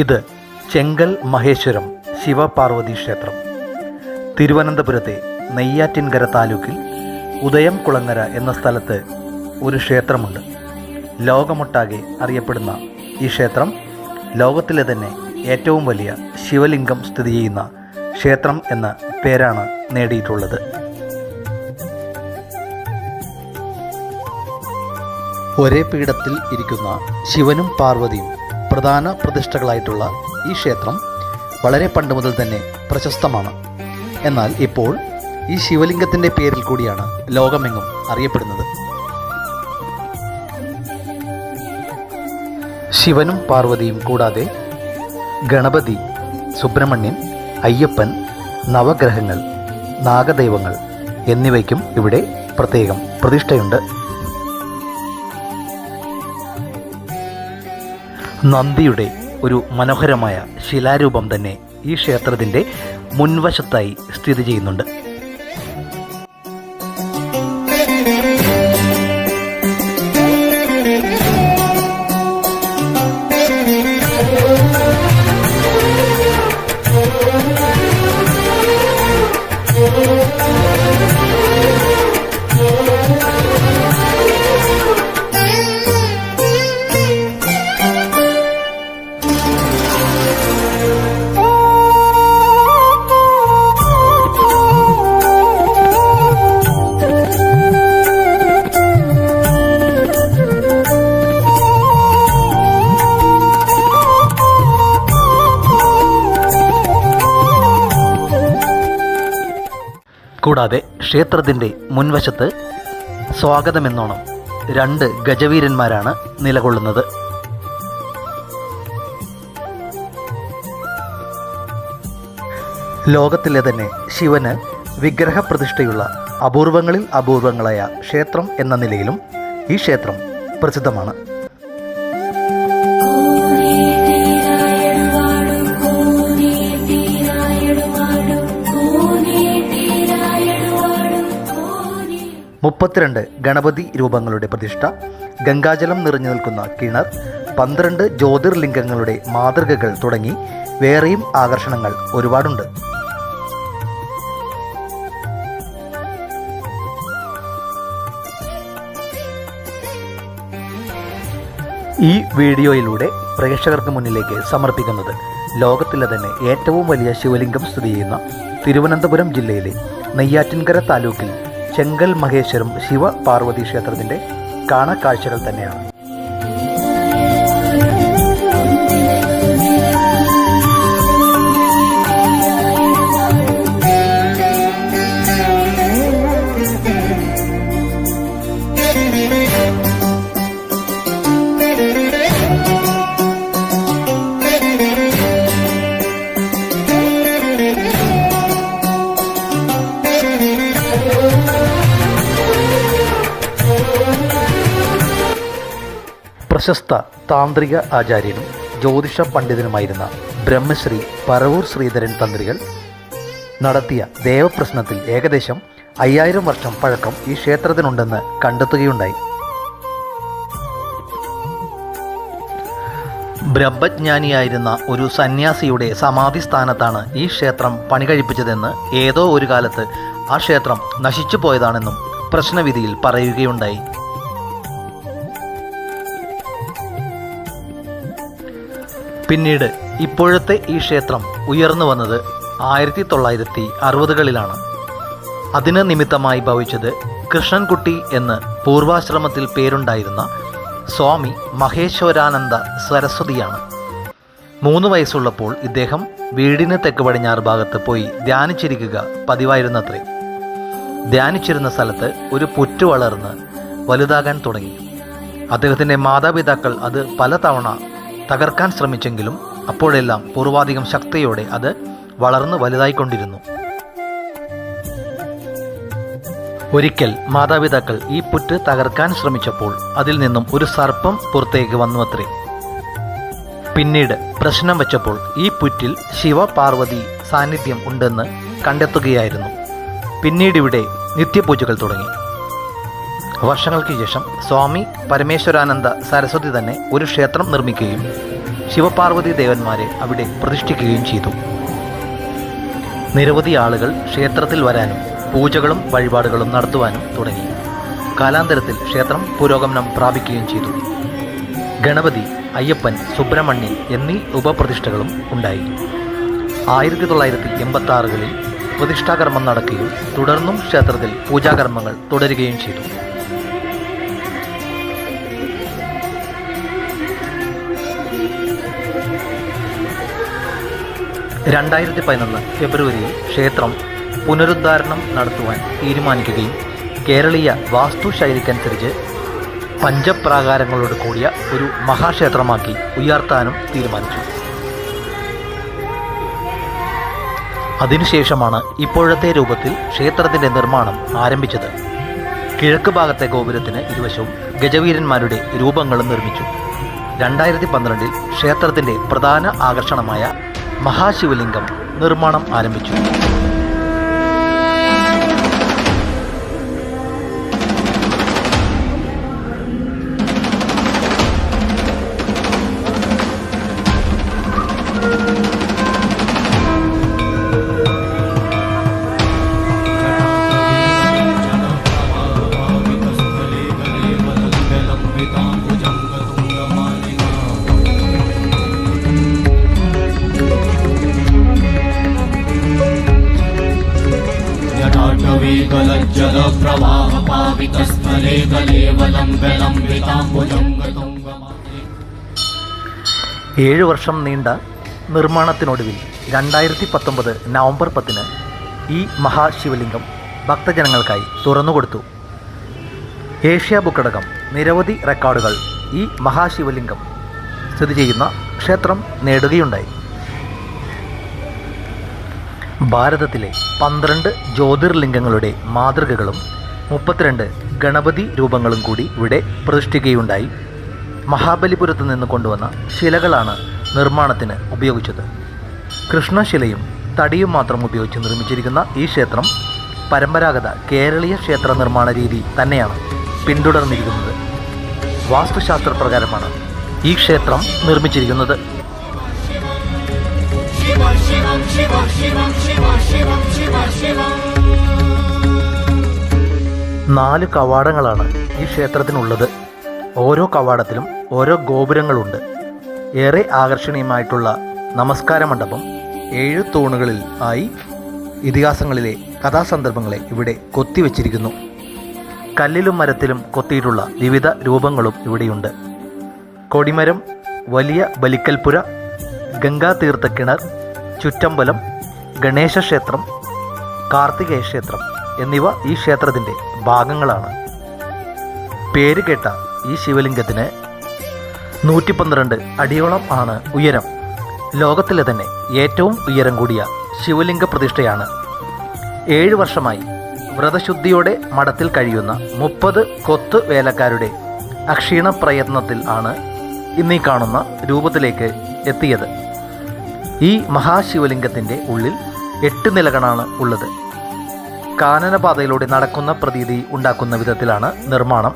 ഇത് ചെങ്കൽ മഹേശ്വരം ശിവപാർവതി ക്ഷേത്രം. തിരുവനന്തപുരത്തെ നെയ്യാറ്റിൻകര താലൂക്കിൽ ഉദയം കുളങ്ങര എന്ന സ്ഥലത്ത് ഒരു ക്ഷേത്രമുണ്ട്. ലോകമൊട്ടാകെ അറിയപ്പെടുന്ന ഈ ക്ഷേത്രം ലോകത്തിലെ തന്നെ ഏറ്റവും വലിയ ശിവലിംഗം സ്ഥിതി ചെയ്യുന്ന ക്ഷേത്രം എന്ന പേരാണ് നേടിയിട്ടുള്ളത്. ഒരേ പീഠത്തിൽ ഇരിക്കുന്ന ശിവനും പാർവതിയും പ്രധാന പ്രതിഷ്ഠകളായിട്ടുള്ള ഈ ക്ഷേത്രം വളരെ പണ്ട് മുതൽ തന്നെ പ്രശസ്തമാണ്. എന്നാൽ ഇപ്പോൾ ഈ ശിവലിംഗത്തിന്റെ പേരിൽ കൂടിയാണ് ലോകമെങ്ങും അറിയപ്പെടുന്നത്. ശിവനും പാർവതിയും കൂടാതെ ഗണപതി സുബ്രഹ്മണ്യൻ അയ്യപ്പൻ നവഗ്രഹങ്ങൾ നാഗദൈവങ്ങൾ എന്നിവയ്ക്കും ഇവിടെ പ്രത്യേകം പ്രതിഷ്ഠയുണ്ട്. നന്ദിയുടെ ഒരു മനോഹരമായ ശിലാരൂപം തന്നെ ഈ ക്ഷേത്രത്തിന്റെ മുൻവശത്തായി സ്ഥിതി ചെയ്യുന്നുണ്ട്. ക്ഷേത്രത്തിന്റെ മുൻവശത്ത് സ്വാഗതമെന്നോണം രണ്ട് ഗജവീരന്മാരാണ് നിലകൊള്ളുന്നത്. ലോകത്തിലെ തന്നെ ശിവന് വിഗ്രഹപ്രതിഷ്ഠയുള്ള അപൂർവങ്ങളിൽ അപൂർവങ്ങളായ ക്ഷേത്രം എന്ന നിലയിലും ഈ ക്ഷേത്രം പ്രസിദ്ധമാണ്. മുപ്പത്തിരണ്ട് ഗണപതി രൂപങ്ങളുടെ പ്രതിഷ്ഠ ഗംഗാജലം നിറഞ്ഞു നിൽക്കുന്ന കിണർ പന്ത്രണ്ട് ജ്യോതിർലിംഗങ്ങളുടെ മാതൃകകൾ തുടങ്ങി വേറെയും ആകർഷണങ്ങൾ ഒരുപാടുണ്ട്. ഈ വീഡിയോയിലൂടെ പ്രേക്ഷകർക്ക് മുന്നിലേക്ക് സമർപ്പിക്കുന്നത് ലോകത്തിലെ തന്നെ ഏറ്റവും വലിയ ശിവലിംഗം സ്ഥിതി ചെയ്യുന്ന തിരുവനന്തപുരം ജില്ലയിലെ നെയ്യാറ്റിൻകര താലൂക്കിൽ ചെങ്കൽ മഹേശ്വരം ശിവ പാർവതി ക്ഷേത്രത്തിന്റെ കാണക്കാഴ്ചകൾ തന്നെയാണ്. പ്രശസ്ത താന്ത്രിക ആചാര്യനും ജ്യോതിഷ പണ്ഡിതനുമായിരുന്ന ബ്രഹ്മശ്രീ പരവൂർ ശ്രീധരൻ തന്ത്രികൾ നടത്തിയ ദേവപ്രശ്നത്തിൽ ഏകദേശം അയ്യായിരം വർഷം പഴക്കം ഈ ക്ഷേത്രത്തിനുണ്ടെന്ന് കണ്ടെത്തുകയുണ്ടായി. ബ്രഹ്മജ്ഞാനിയായിരുന്ന ഒരു സന്യാസിയുടെ സമാധി സ്ഥാനത്താണ് ഈ ക്ഷേത്രം പണികഴിപ്പിച്ചതെന്ന് ഏതോ ഒരു കാലത്ത് ആ ക്ഷേത്രം നശിച്ചു പോയതാണെന്നും പ്രശ്നവിധിയിൽ പറയുകയുണ്ടായി. പിന്നീട് ഇപ്പോഴത്തെ ഈ ക്ഷേത്രം ഉയർന്നു വന്നത് ആയിരത്തി തൊള്ളായിരത്തി അറുപതുകളിലാണ്. അതിന് നിമിത്തമായി ഭവിച്ചത് കൃഷ്ണൻകുട്ടി എന്ന് പൂർവാശ്രമത്തിൽ പേരുണ്ടായിരുന്ന സ്വാമി മഹേശ്വരാനന്ദ സരസ്വതിയാണ്. മൂന്ന് വയസ്സുള്ളപ്പോൾ ഇദ്ദേഹം വീടിന് തെക്ക് പടിഞ്ഞാറ് ഭാഗത്ത് പോയി ധ്യാനിച്ചിരിക്കുക പതിവായിരുന്നത്രേ. ധ്യാനിച്ചിരുന്ന സ്ഥലത്ത് ഒരു പുറ്റു വളർന്ന് വലുതാകാൻ തുടങ്ങി. അദ്ദേഹത്തിന്റെ മാതാപിതാക്കൾ അത് പലതവണ തകർക്കാൻ ശ്രമിച്ചെങ്കിലും അപ്പോഴെല്ലാം പൂർവാധികം ശക്തിയോടെ അത് വളർന്ന് വലുതായിക്കൊണ്ടിരുന്നു. ഒരിക്കൽ മാതാപിതാക്കൾ ഈ പുറ്റ് തകർക്കാൻ ശ്രമിച്ചപ്പോൾ അതിൽ നിന്നും ഒരു സർപ്പം പുറത്തേക്ക് വന്നു അത്രേ പിന്നീട് പ്രശ്നം വെച്ചപ്പോൾ ഈ പുറ്റിൽ ശിവപാർവതി സാന്നിധ്യം ഉണ്ടെന്ന് കണ്ടെത്തുകയായിരുന്നു. പിന്നീട് ഇവിടെ നിത്യപൂജകൾ തുടങ്ങി. വർഷങ്ങൾക്ക് ശേഷം സ്വാമി പരമേശ്വരാനന്ദ സരസ്വതി തന്നെ ഒരു ക്ഷേത്രം നിർമ്മിക്കുകയും ശിവപാർവതി ദേവന്മാരെ അവിടെ പ്രതിഷ്ഠിക്കുകയും ചെയ്തു. നിരവധി ആളുകൾ ക്ഷേത്രത്തിൽ വരാനും പൂജകളും വഴിപാടുകളും നടത്തുവാനും തുടങ്ങി. കാലാന്തരത്തിൽ ക്ഷേത്രം പുരോഗമനം പ്രാപിക്കുകയും ചെയ്തു. ഗണപതി അയ്യപ്പൻ സുബ്രഹ്മണ്യൻ എന്നീ ഉപപ്രതിഷ്ഠകളും ഉണ്ടായി. ആയിരത്തി തൊള്ളായിരത്തി എൺപത്തി ആറുകളിൽ പ്രതിഷ്ഠാകർമ്മം നടക്കുകയും തുടർന്നും ക്ഷേത്രത്തിൽ പൂജാകർമ്മങ്ങൾ തുടരുകയും ചെയ്തു. രണ്ടായിരത്തി പതിനൊന്ന് ഫെബ്രുവരിയിൽ ക്ഷേത്രം പുനരുദ്ധാരണം നടത്തുവാൻ തീരുമാനിക്കുകയും കേരളീയ വാസ്തുശൈലിക്കനുസരിച്ച് പഞ്ചപ്രാകാരങ്ങളോട് കൂടിയ ഒരു മഹാക്ഷേത്രമാക്കി ഉയർത്താനും തീരുമാനിച്ചു. അതിനുശേഷമാണ് ഇപ്പോഴത്തെ രൂപത്തിൽ ക്ഷേത്രത്തിന്റെ നിർമ്മാണം ആരംഭിച്ചത്. കിഴക്ക് ഭാഗത്തെ ഗോപുരത്തിന് ഇരുവശവും ഗജവീരന്മാരുടെ രൂപങ്ങളും നിർമ്മിച്ചു. രണ്ടായിരത്തി പന്ത്രണ്ടിൽ ക്ഷേത്രത്തിന്റെ പ്രധാന ആകർഷണമായ മഹാശിവലിംഗം നിർമ്മാണം ആരംഭിച്ചു. ഏഴു വർഷം നീണ്ട നിർമ്മാണത്തിനൊടുവിൽ രണ്ടായിരത്തി പത്തൊമ്പത് നവംബർ പത്തിന് ഈ മഹാശിവലിംഗം ഭക്തജനങ്ങൾക്കായി തുറന്നുകൊടുത്തു. ഏഷ്യ ബുക്കടകം നിരവധി റെക്കോർഡുകൾ ഈ മഹാശിവലിംഗം സ്ഥിതി ചെയ്യുന്ന ക്ഷേത്രം നേടുകയുണ്ടായി. ഭാരതത്തിലെ പന്ത്രണ്ട് ജ്യോതിർലിംഗങ്ങളുടെ മാതൃകകളും മുപ്പത്തിരണ്ട് ഗണപതി രൂപങ്ങളും കൂടി ഇവിടെ പ്രതിഷ്ഠിക്കുകയുണ്ടായി. മഹാബലിപുരത്ത് നിന്ന് കൊണ്ടുവന്ന ശിലകളാണ് നിർമ്മാണത്തിന് ഉപയോഗിച്ചത്. കൃഷ്ണശിലയും തടിയും മാത്രം ഉപയോഗിച്ച് നിർമ്മിച്ചിരിക്കുന്ന ഈ ക്ഷേത്രം പരമ്പരാഗത കേരളീയ ക്ഷേത്ര നിർമ്മാണ രീതി തന്നെയാണ് പിന്തുടർന്നിരിക്കുന്നത്. വാസ്തുശാസ്ത്ര പ്രകാരമാണ് ഈ ക്ഷേത്രം നിർമ്മിച്ചിരിക്കുന്നത്. ശിവ ശിവം ശിവ ശിവം ശിവ ശിവം ശിവ ശിവം നാല് കവാടങ്ങളാണ് ഈ ക്ഷേത്രത്തിനുള്ളത്. ഓരോ കവാടത്തിലും ഓരോ ഗോപുരങ്ങളുണ്ട്. ഏറെ ആകർഷണീയമായിട്ടുള്ള നമസ്കാര മണ്ഡപം ഏഴ് തൂണുകളിൽ ആയി ഇതിഹാസങ്ങളിലെ കഥാസന്ദർഭങ്ങളെ ഇവിടെ കൊത്തിവെച്ചിരിക്കുന്നു. കല്ലിലും മരത്തിലും കൊത്തിയിട്ടുള്ള വിവിധ രൂപങ്ങളും ഇവിടെയുണ്ട്. കൊടിമരം വലിയ ബലിക്കൽപുര ഗംഗാതീർത്ഥ കിണർ ചുറ്റമ്പലം ഗണേശ ക്ഷേത്രം കാർത്തികേയ ക്ഷേത്രം എന്നിവ ഈ ക്ഷേത്രത്തിന്റെ ഭാഗങ്ങളാണ്. പേര് കേട്ട ഈ ശിവലിംഗത്തിന് നൂറ്റി പന്ത്രണ്ട് അടിയോളം ആണ് ഉയരം. ലോകത്തിലെ തന്നെ ഏറ്റവും ഉയരം കൂടിയ ശിവലിംഗ പ്രതിഷ്ഠയാണ്. ഏഴ് വർഷമായി വ്രതശുദ്ധിയോടെ മഠത്തിൽ കഴിയുന്ന മുപ്പത് കൊത്ത് വേലക്കാരുടെ അക്ഷീണ പ്രയത്നത്തിൽ ആണ് ഇന്നീ കാണുന്ന രൂപത്തിലേക്ക് എത്തിയത്. ഈ മഹാശിവലിംഗത്തിന്റെ ഉള്ളിൽ എട്ട് നിലകളാണ് ഉള്ളത്. കാനനപാതയിലൂടെ നടക്കുന്ന പ്രതീതി ഉണ്ടാക്കുന്ന വിധത്തിലാണ് നിർമ്മാണം.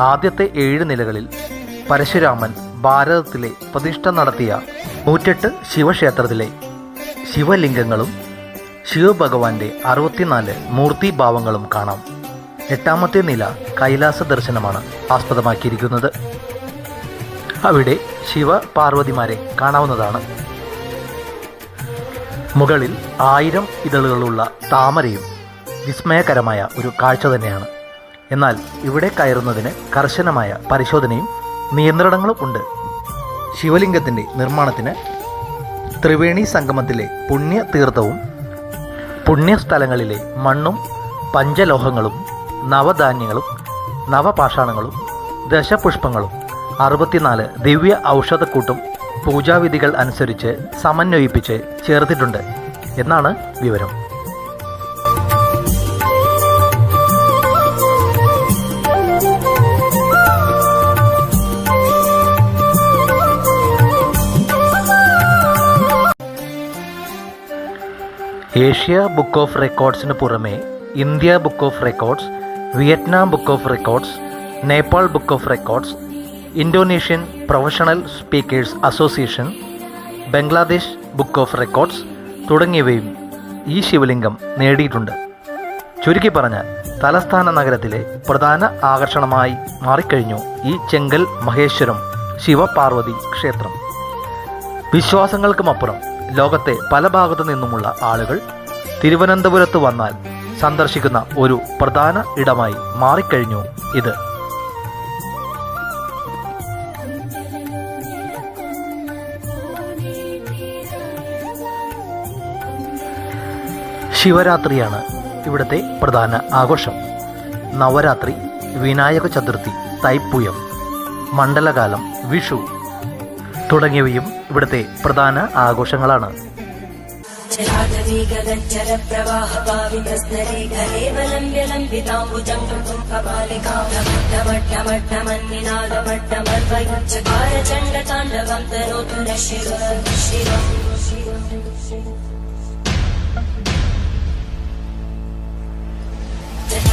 ആദ്യത്തെ ഏഴ് നിലകളിൽ പരശുരാമൻ ഭാരതത്തിലെ പ്രതിഷ്ഠ നടത്തിയ നൂറ്റെട്ട് ശിവക്ഷേത്രത്തിലെ ശിവലിംഗങ്ങളും ശിവഭഗവാന്റെ അറുപത്തിനാല് മൂർത്തിഭാവങ്ങളും കാണാം. എട്ടാമത്തെ നില കൈലാസ ദർശനമാണ് ആസ്പദമാക്കിയിരിക്കുന്നത്. അവിടെ ശിവ പാർവതിമാരെ കാണാവുന്നതാണ്. മുകളിൽ ആയിരം ഇതളുകളുള്ള താമരയും വിസ്മയകരമായ ഒരു കാഴ്ച തന്നെയാണ്. എന്നാൽ ഇവിടെ കയറുന്നതിന് കർശനമായ പരിശോധനയും നിയന്ത്രണങ്ങളും ഉണ്ട്. ശിവലിംഗത്തിന്റെ നിർമ്മാണത്തിന് ത്രിവേണി സംഗമത്തിലെ പുണ്യ തീർത്ഥവും പുണ്യസ്ഥലങ്ങളിലെ മണ്ണും പഞ്ചലോഹങ്ങളും നവധാന്യങ്ങളും നവപാഷാണങ്ങളും ദശപുഷ്പങ്ങളും അറുപത്തിനാല് ദിവ്യ ഔഷധക്കൂട്ടും പൂജാവിധികൾ അനുസരിച്ച് സമന്വയിപ്പിച്ച് ചേർത്തിട്ടുണ്ട് എന്നാണ് വിവരം. ഏഷ്യ ബുക്ക് ഓഫ് റെക്കോർഡ്സിന് പുറമെ India book of records Vietnam book of records Nepal book of records Indonesian professional speakers association Bangladesh book of records തുടങ്ങിയവയും ഈ ശിവലിംഗം നേടിയിട്ടുണ്ട്. ചുരുക്കി പറഞ്ഞാൽ തലസ്ഥാന നഗരത്തിലെ പ്രധാന ആകർഷണമായി മാറിക്കഴിഞ്ഞു ഈ ചെങ്കൽ മഹേശ്വരം ശിവപാർവതി ക്ഷേത്രം. വിശ്വാസങ്ങൾക്കുമപ്പുറം ലോകത്തെ പല ഭാഗത്തു നിന്നുമുള്ള ആളുകൾ തിരുവനന്തപുരത്ത് വന്നാൽ സന്ദർശിക്കുന്ന ഒരു പ്രധാന ഇടമായി മാറിക്കഴിഞ്ഞു ഇത്. ശിവരാത്രിയാണ് ഇവിടുത്തെ പ്രധാന ആഘോഷം. നവരാത്രി വിനായക ചതുർത്ഥി തൈപ്പൂയം മണ്ഡലകാലം വിഷു തുടങ്ങിയവയും ഇവിടുത്തെ പ്രധാന ആഘോഷങ്ങളാണ് ശിവ ശിവ ശിവ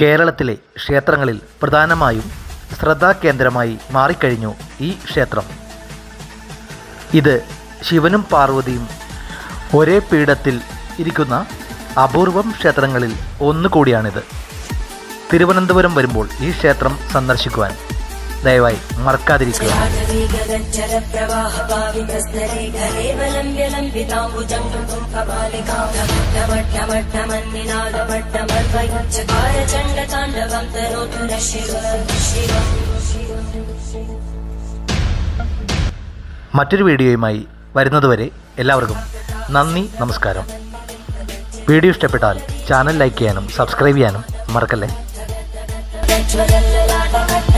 കേരളത്തിലെ ക്ഷേത്രങ്ങളിൽ പ്രധാനമായും ശ്രദ്ധാകേന്ദ്രമായി മാറിക്കഴിഞ്ഞു ഈ ക്ഷേത്രം. ഇത് ശിവനും പാർവതിയും ഒരേ പീഠത്തിൽ ഇരിക്കുന്ന അപൂർവം ക്ഷേത്രങ്ങളിൽ ഒന്നുകൂടിയാണിത്. തിരുവനന്തപുരം വരുമ്പോൾ ഈ ക്ഷേത്രം സന്ദർശിക്കുവാൻ ദയവായി മറക്കാതിരിക്കുക. മറ്റൊരു വീഡിയോയുമായി വരുന്നതുവരെ എല്ലാവർക്കും നന്ദി നമസ്കാരം. വീഡിയോ ഇഷ്ടപ്പെട്ടാൽ ചാനൽ ലൈക്ക് ചെയ്യാനും സബ്സ്ക്രൈബ് ചെയ്യാനും മറക്കല്ലേ?